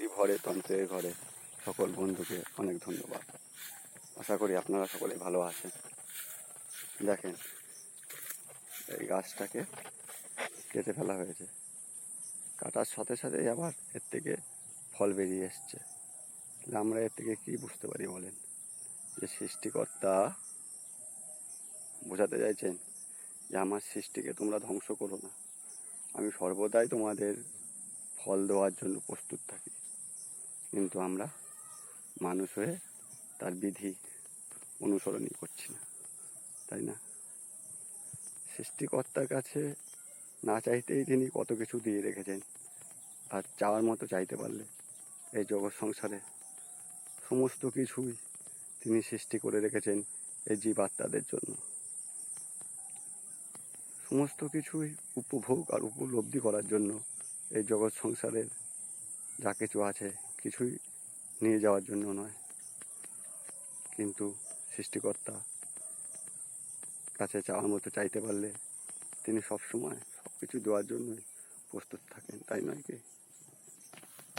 মিষ্টি ভরে তন্ত্রের ঘরে সকল বন্ধুকে অনেক ধন্যবাদ। আশা করি আপনারা সকলে ভালো আছেন। দেখেন, এই গাছটাকে কেটে ফেলা হয়েছে। কাটার সাথে সাথেই আবার এর থেকে ফল বেরিয়ে এসছে। তাহলে আমরা এর থেকে কি বুঝতে পারি বলেন? যে সৃষ্টিকর্তা বোঝাতে চাইছেন যে আমার সৃষ্টিকে তোমরা ধ্বংস করো না। আমি সর্বদাই তোমাদের ফল দেওয়ার জন্য প্রস্তুত থাকি। কিন্তু আমরা মানুষ হয়ে তার বিধি অনুসরণই করছি না, তাই না? সৃষ্টিকর্তার কাছে না চাইতেই তিনি কত কিছু দিয়ে রেখেছেন, আর চাওয়ার মতো চাইতে পারলে এই জগৎ সংসারে সমস্ত কিছুই তিনি সৃষ্টি করে রেখেছেন এই জীবাত্মাদের জন্য। সমস্ত কিছুই উপভোগ আর উপলব্ধি করার জন্য এই জগৎ সংসারের যা কিছু আছে কিছুই নিয়ে যাওয়ার জন্য নয়। কিন্তু সৃষ্টিকর্তা কাছে চাওয়ার মতো চাইতে পারলে তিনি সবসময় সব কিছু দেওয়ার জন্যই প্রস্তুত থাকেন, তাই নয় কি?